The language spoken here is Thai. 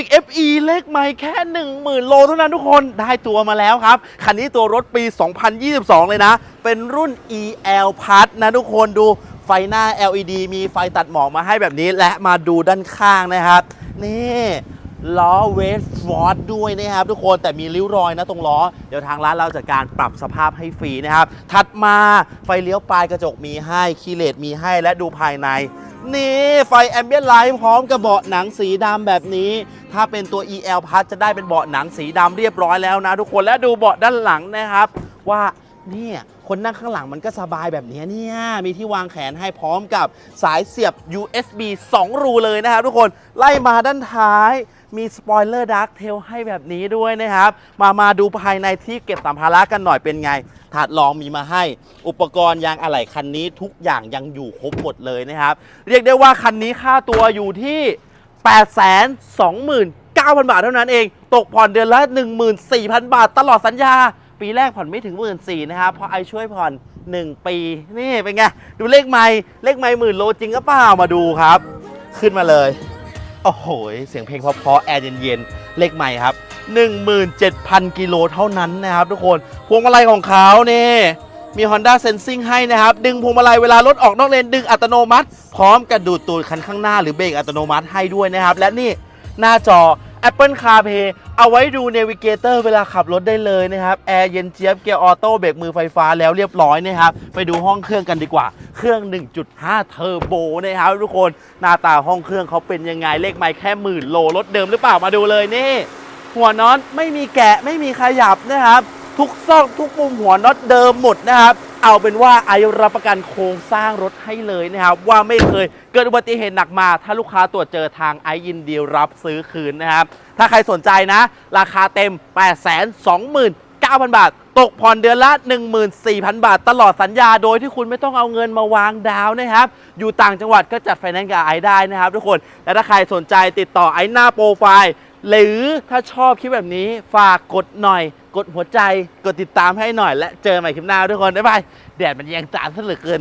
Civic FE เลขไม่แค่ 10,000 โลเท่านั้นทุกคนได้ตัวมาแล้วครับ คันนี้ตัวรถปี 2022 เลยนะ เป็นรุ่น EL Plus นะทุกคนดูไฟหน้า LED มีไฟตัดหมอกมาให้แบบนี้และมาดูด้านข้างนะครับ นี่ล้อเวสฟอร์ดด้วยนะครับทุกคนแต่มีริ้วรอยนะตรงล้อ เดี๋ยวทางร้านเราจัดการปรับสภาพให้ฟรีนะครับ ถัดมาไฟเลี้ยวปลายกระจกมีให้คีเลตมีให้และดูภายใน นี่ ไฟแอมเบียนไลท์พร้อมกับเบาะหนังสีดำแบบนี้ ถ้าเป็นตัว EL Plus จะได้เป็นเบาะหนังสีดำเรียบร้อยแล้วนะทุกคนและดูเบาะด้านหลังนะครับ ว่าเนี่ยคนนั่งข้างหลังมันก็สบายแบบนี้เนี่ย มีที่วางแขนให้พร้อมกับสายเสียบ USB 2 รูเลยนะครับทุกคนไล่มาด้านท้ายมีสปอยเลอร์ดาร์กเทลให้แบบนี้ด้วยนะครับ มามาดูภายในที่เก็บสัมภาระกันหน่อยเป็นไง ถาดรองมีมาให้ อุปกรณ์ยางอะไหล่คันนี้ทุกอย่างยังอยู่ครบหมดเลยนะครับ เรียกได้ว่าคันนี้ค่าตัวอยู่ที่ 829,000 บาทเท่านั้นเอง ตกผ่อนเดือนละ 14,000 บาทตลอดสัญญา ปีแรกผ่อนไม่ถึง 1 4 0 0 0นะครับเพราะไอช่วยผ่อน 1 ปี นี่เป็นไง ดูเลขไม่เลขไม่หมื่นโลจริงก็เปล่ามาดูครับ ขึ้นมาเลย โอ้โห เสียงเพลงเพราะๆแอร์เย็นๆ เลขใหม่ครับ 17,000 กิโลเท่านั้นนะครับทุกคน พวงมาลัยของเขาเนี่ย มี Honda Sensing ให้นะครับ ดึงพวงมาลัยเวลารถออกนอกเลน ดึงอัตโนมัติ พร้อมกระดูดตูดคันข้างหน้าหรือเบรกอัตโนมัติให้ด้วยนะครับ และนี่หน้าจอ Apple CarPlay เอาไว้ดู Navigator เวลาขับรถได้เลยนะครับ แอร์เย็นเจี๊ยบเกียร์ออโต้เบรกมือไฟฟ้าแล้วเรียบร้อยนะครับ ไปดูห้องเครื่องกันดีกว่า เครื่อง 1.5 เทอร์โบนะครับทุกคนหน้าตาห้องเครื่องเขาเป็นยังไงเลขไมล์แค่หมื่นโลรถเดิมหรือเปล่ามาดูเลยนี่ หัวน็อตไม่มีแกะไม่มีขยับนะครับ ทุกซอกทุกมุมหัวน็อตเดิมหมดนะครับ เอาเป็นว่าไอรับประกันโครงสร้างรถให้เลยนะครับ ว่าไม่เคยเกิดอุบัติเหตุหนักมา ถ้าลูกค้าตรวจเจอทางไอยินดีรับซื้อคืนนะครับ ถ้าใครสนใจนะ ราคาเต็ม 8 2 9 0 0 0 บาท ตกผ่อนเดือนละ 14,000 บาท ตลอดสัญญาโดยที่คุณไม่ต้องเอาเงินมาวางดาวน์นะครับ อยู่ต่างจังหวัดก็จัดไฟแนนซ์กับไอได้นะครับ ทุกคน และถ้าใครสนใจติดต่อไอหน้าโปรไฟล์ หรือถ้าชอบคลิปแบบนี้ฝากกดหน่อย กดหัวใจ กดติดตามให้หน่อยและเจอใหม่คลิปหน้าทุกคนบ๊ายบายแดดมันยังจานซะเหลือเกิน